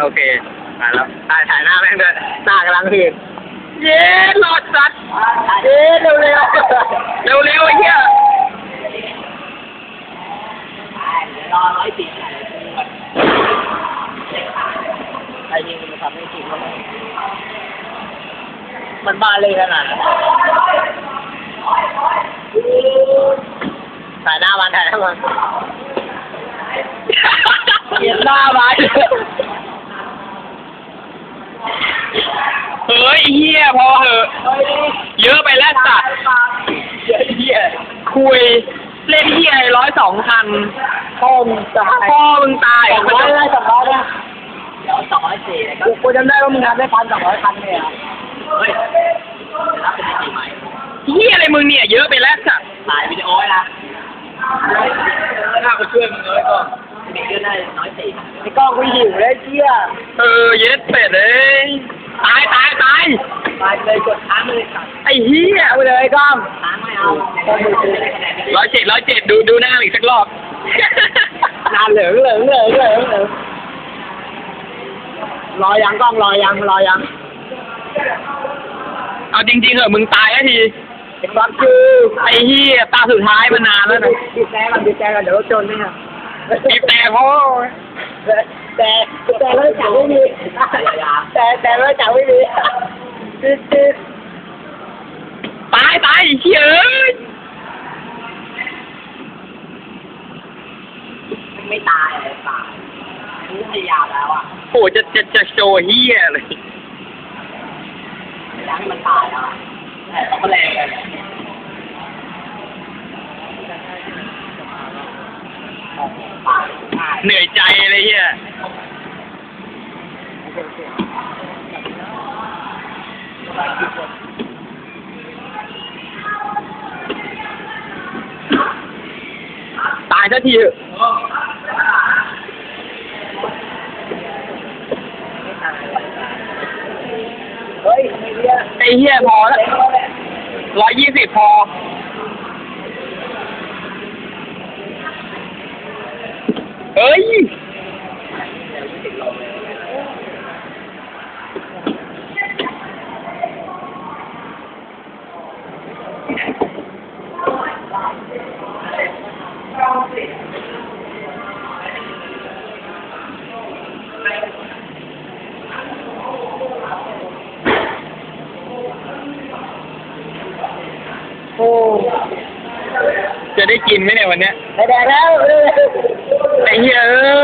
โอเคมาแล้วถ่ายถ่ายหน้าแม่งด้วยหน้ากำลังหืดเย้หลอดสัตว์เย้เร็วเร็วเร็วเร็วๆไอ้เหี้ยรอร้อยปีใครยิงมันทำให้จริงเขามันบ้าเลยขนาดนั้นถ่ายหน้ามันถ่ายหน้ามันเกียดหน้ามัน เฮ้ยไอ้เหี้ยพอเหอะ เยอะไปแล้วสัตว์เยอะเหี้ยคุย เล่นเหี้ยร้อยสองพันพ่อมึงตายพ่อมึงตายสองร้อยได้สองร้อยนะเดี๋ยวสองร้อยสี่นะครับกูจำได้ว่ามึงทำได้พันสองร้อยพันเลยอะเฮ้ยรับเป็นปีใหม่เหี้ยอะไรมึงเนี่ยเยอะไปแล้วสัตว์ถ่ายวิดีโอไว้นะถ้ามาช่วยมึงเลยก็มีเยอะได้น้อยสี่ไอ้กล้องกูหิวเลยเชี่ยเออเย็ดเป็ดเลยตายตายตาย ตาย เลยกดค้างเลยสัตว์ไอ้เหี้ยเอาไปเลยกล้องค้างไม่เอาก็มือถือได้คะแนนร้อยเจ็ดร้อยเจ็ดดูดูหน้าอีกสักรอบนานเหลืองเหลืองเหลืองเหลืองเหลืองรอยังกล้องรอยังรอยังเอาจริงๆเหอะมึงตายแล้วทีไอ้ฟักคือไอ้เหี้ยตาสุดท้ายมานานแล้วนะบีบแต่กันบีบแต่กันเดี๋ยวรถชนนี่ฮะบีบแต่พ่อแต่แต่รถจักรไม่มีแต่แต่รถจักรไม่มี ตายตายไอ้เหี้ยไม่ตายเลยตายรู้พยายามแล้วอะโหจะจะจะโชว์เหี้ยเลยยากให้มันตายแล้วอะแต่เขาก็แรงกันตายเหนื่อยใจเลยเหี้ย ตายสักทีเถอะเฮ้ยไอ้เหี้ยไอ้เหี้ยพอแล้วร้อยยี่สิบพอเฮ้ย โอ้จะได้กินไหมเนี่ยวันเนี้ยไปแดงแล้วไอ้เหี้ยเอ้ย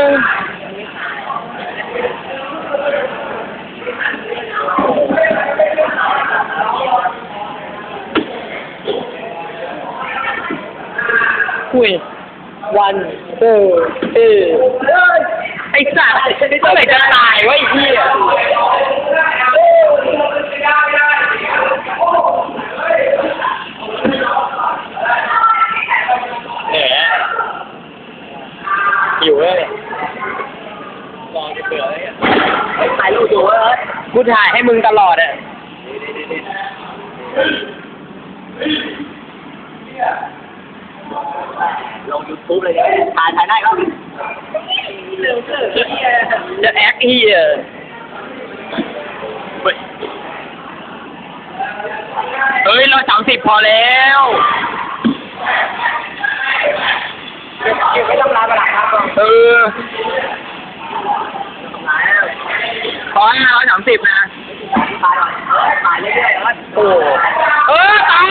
คุยวันเออเออไอ้สัตว์เมื่อไหร่จะตายวะไอ้เหี้ยแหมหิวเลยรอจะเบื่อเลยอะถ่ายรูปอยู่เว้ยกูถ่ายให้มึงตลอดอะ ลง ยูทูบเลยเนี่ยถ่ายถ่ายได้ครับเร็วเกินจะแอคเฮียเฮ้ยเฮ้ยร้อยสามสิบพอแล้วเก็บไม่ต้องลาประหลัดครับเออลาแล้วขอให้ร้อยสามสิบนะถ่ายหน่อยถ่ายเรื่อยๆแล้ว